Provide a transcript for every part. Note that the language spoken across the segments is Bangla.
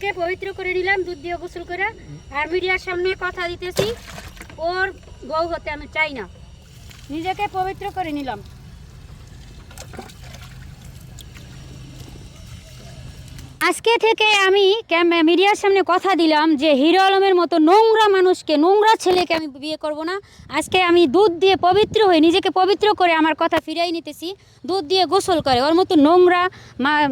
কে পবিত্র করে নিলাম দুধ দিয়ে গোসল করে আর মিডিয়ার সামনে কথা দিতেছি, ওর বউ হতে আমি চাই না। নিজেকে পবিত্র করে নিলাম। আজকে থেকে আমি মিডিয়ার সামনে কথা দিলাম যে হিরো আলমের মতো নোংরা মানুষকে, নোংরা ছেলেকে আমি বিয়ে করব না। আজকে আমি দুধ দিয়ে পবিত্র হয়ে নিজেকে পবিত্র করে আমার কথা ফিরাই নিতেছি। দুধ দিয়ে গোসল করে। ওর মতো নোংরা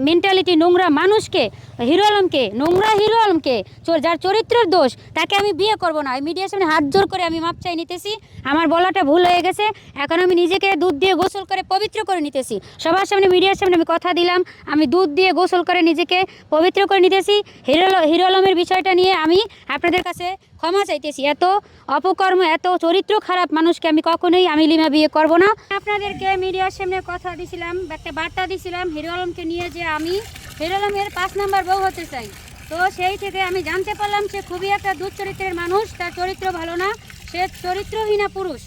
মেন্টালিটি নোংরা মানুষকে, হিরো আলমকে, নোংরা হিরো আলমকে যার চরিত্রের দোষ, তাকে আমি বিয়ে করব না। মিডিয়ার সামনে হাত জোর করে আমি মাপ চাই নিতেছি। আমার বলাটা ভুল হয়ে গেছে। এখন আমি নিজেকে দুধ দিয়ে গোসল করে পবিত্র করে নিতেছি। সবার সামনে, মিডিয়ার সামনে আমি কথা দিলাম। আমি দুধ দিয়ে গোসল করে নিজেকে পবিত্র করে নিতেছি হিরো হিরো বিষয়টা নিয়ে আমি আপনাদের কাছে ক্ষমা চাইতেছি। এত অপকর্ম, এত চরিত্র খারাপ মানুষকে আমি কখনোই আমি লিমা বিয়ে করব না। আপনাদেরকে মিডিয়ার সামনে কথা দিছিলাম, একটা বার্তা দিছিলাম হিরো আলমকে নিয়ে যে আমি হিরো আলমের পাঁচ নাম্বার বউ হতে চাই। তো সেই থেকে আমি জানতে পারলাম সে খুবই একটা দুশ্চরিত্রের মানুষ, তার চরিত্র ভালো না, সে চরিত্রহীনা পুরুষ।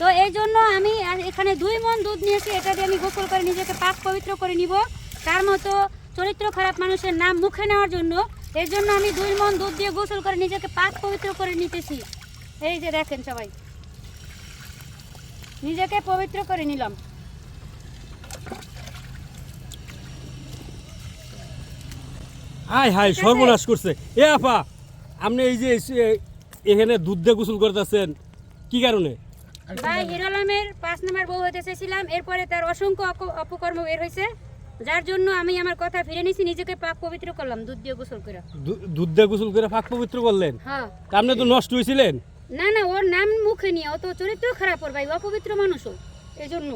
তো এই জন্য আমি এখানে দুই মন দুধ নিয়েছি এটা দিয়ে আমি গোসল করে নিজেকে পাক পবিত্র করে নিব। তার মতো চরিত্র খারাপ মানুষের নাম মুখে নেওয়ার জন্য এর জন্য আমি দুই মন দুধ দিয়ে গোসল করে নিজেকে পাক পবিত্র করে নিতেছি। এই যে দেখেন সবাই। নিজেকে পবিত্র করে নিলাম। হাই হাই সর্বনাশ করছে। এ আপা আপনি এই যে এখানে দুধ দিয়ে গোসল করতেছেন কি কারণে? ভাই হিরো আলমের পাঁচ নম্বর বউ হতে চেয়েছিলাম এরপরে তার অসংখ্য অপকর্ম বের হয়েছে যার জন্য আমি আমার কথা ফিরে নিছি নিজেকে পাক পবিত্র করলাম দুধ দিয়ে গোসল করে। দুধ দিয়ে গোসল করে ফাঁক পবিত্র করলেন? হ্যাঁ। আপনি তো নষ্ট হয়েছিলেন না না ওর নাম মুখে নিয়ে ও তো চরিত্র খারাপ ওর ভাই অপবিত্র মানুষও এই জন্য।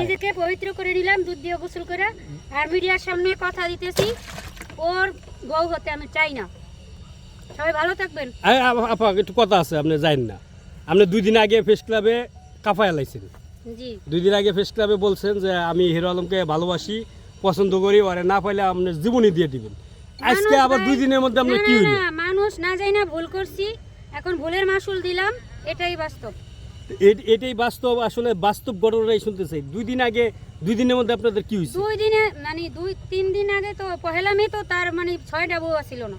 নিজেকে পবিত্র করে নিলাম দুধ দিয়ে গোসল করে। আর মিডিয়ার সামনে কথা দিতেছি ওর বউ হতে আমি চাই না। সবাই ভালো থাকবেন। আপা একটু কথা আছে আপনি জানেন না। আপনি দুই দিন আগে ফেস ক্লাবে কাফায় লাইছেন। জি দুই দিন আগে ফেস ক্লাবে বলছেন যে আমি হিরো আলমকে ভালোবাসি পছন্দ করি ওরে না পাইলে আপনি জীবনই দিয়ে দিবেন। আজকে আবার দুই দিনের মধ্যে আপনার না, কি হইল? মানুষ না যাই না ভুল করছি এখন ভুলের মাসুল দিলাম এটাই বাস্তব। এটাই বাস্তব আসলে বাস্তব ঘটনাটাই শুনতে চাই। দুই দিন আগে দুই দিনের মধ্যে আপনাদের কি হয়েছে দুই দিনে মানে দুই তিন দিন আগে তো পহেলা মে তো তার মানে ছয়টা বউ ছিল না।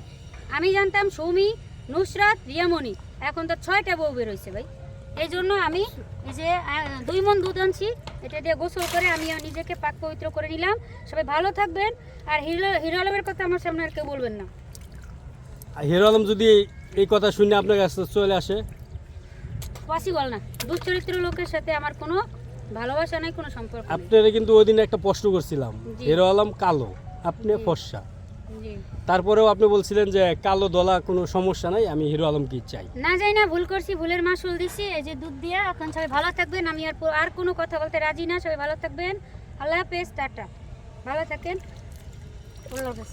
আমি জানতাম সৌমি নুসরাত রিয়ামণি। এখন তো ছয়টা বউ বেরোইছে ভাই। এই জন্য আমি এই যে দুই মন দুধ আনছি এটা দিয়ে গোসল করে আমি নিজেকে পাক পবিত্র করে নিলাম। সবাই ভালো থাকবেন আর হিরো হিরো আলমের কথা আমার সামনে আর কেউ বলবেন না। আর হিরো আলম যদি এই কথা শুনে আপনার কাছে চলে আসে? পসিবল না। দুশ্চরিত্র লোকের সাথে আমার কোনো ভালোবাসা নাই কোনো সম্পর্ক আপনারা কিন্তু ওই দিন একটা প্রশ্ন করছিলাম। হিরো আলম কালো আপনি ফর্সা। তারপরেও আপনি বলছিলেন যে কালো দলা কোনো সমস্যা নাই আমি হিরো আলম কি চাই। না যাই না ভুল করছি ভুলের মাসুল দিছি এই যে দুধ দিয়া এখন সবাই ভালো থাকবেন আমি আর আর কোনো কথা বলতে রাজি না সবাই ভালো থাকবেন। আল্লাহ হাফেজ টাটা। ভালো থাকেন। আল্লাহ হাফেজ।